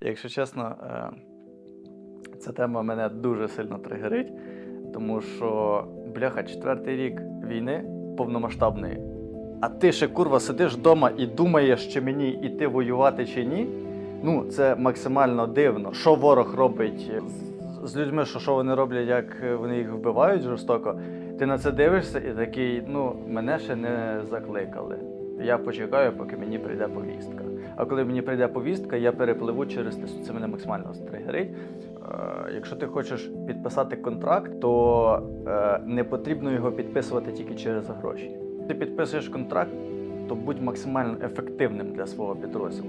Якщо чесно, е, ця тема мене дуже сильно тригерить, тому що, бляха, четвертий рік війни повномасштабної. А ти ще курва сидиш вдома і думаєш, чи мені йти воювати чи ні. Ну, це максимально дивно. Що ворог робить з- людьми, що, що вони роблять, як вони їх вбивають жорстоко. Ти на це дивишся і такий, ну, мене ще не закликали. Я почекаю, поки мені прийде повістка. А коли мені прийде повістка, я перепливу через те. Це мене максимально стригерить. Е, якщо ти хочеш підписати контракт, то е, не потрібно його підписувати тільки через гроші. Ти підписуєш контракт, то будь максимально ефективним для свого підрозділу.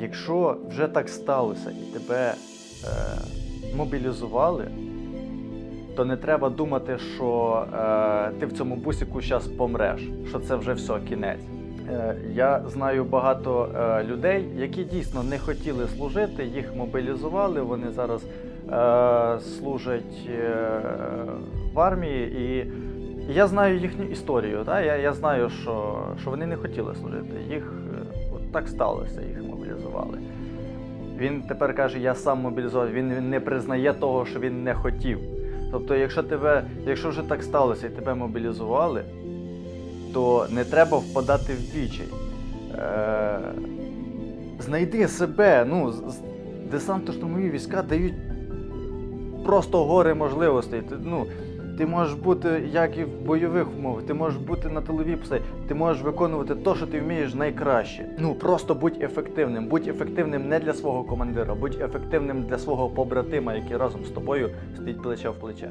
Якщо вже так сталося і тебе е, мобілізували, то не треба думати, що е, ти в цьому бусику зараз помреш, що це вже все, кінець. Е, я знаю багато е, людей, які дійсно не хотіли служити, їх мобілізували, вони зараз е, служать е, в армії, і я знаю їхню історію. Да? Я, я знаю, що, що вони не хотіли служити. Їх е, от так сталося, їх мобілізували. Він тепер каже, я сам мобілізований. Він, він не признає того, що він не хотів. Тобто, якщо тебе, якщо вже так сталося і тебе мобілізували, то не треба впадати в вічі. Е, знайди себе. Ну, з- десантно-штурмові війська дають просто гори можливостей. Ну, ти можеш бути як і в бойових умовах, ти можеш бути на тиловій пси, ти можеш виконувати те, що ти вмієш найкраще. Ну просто будь ефективним. Будь ефективним не для свого командира, будь ефективним для свого побратима, який разом з тобою стоїть плече в плече.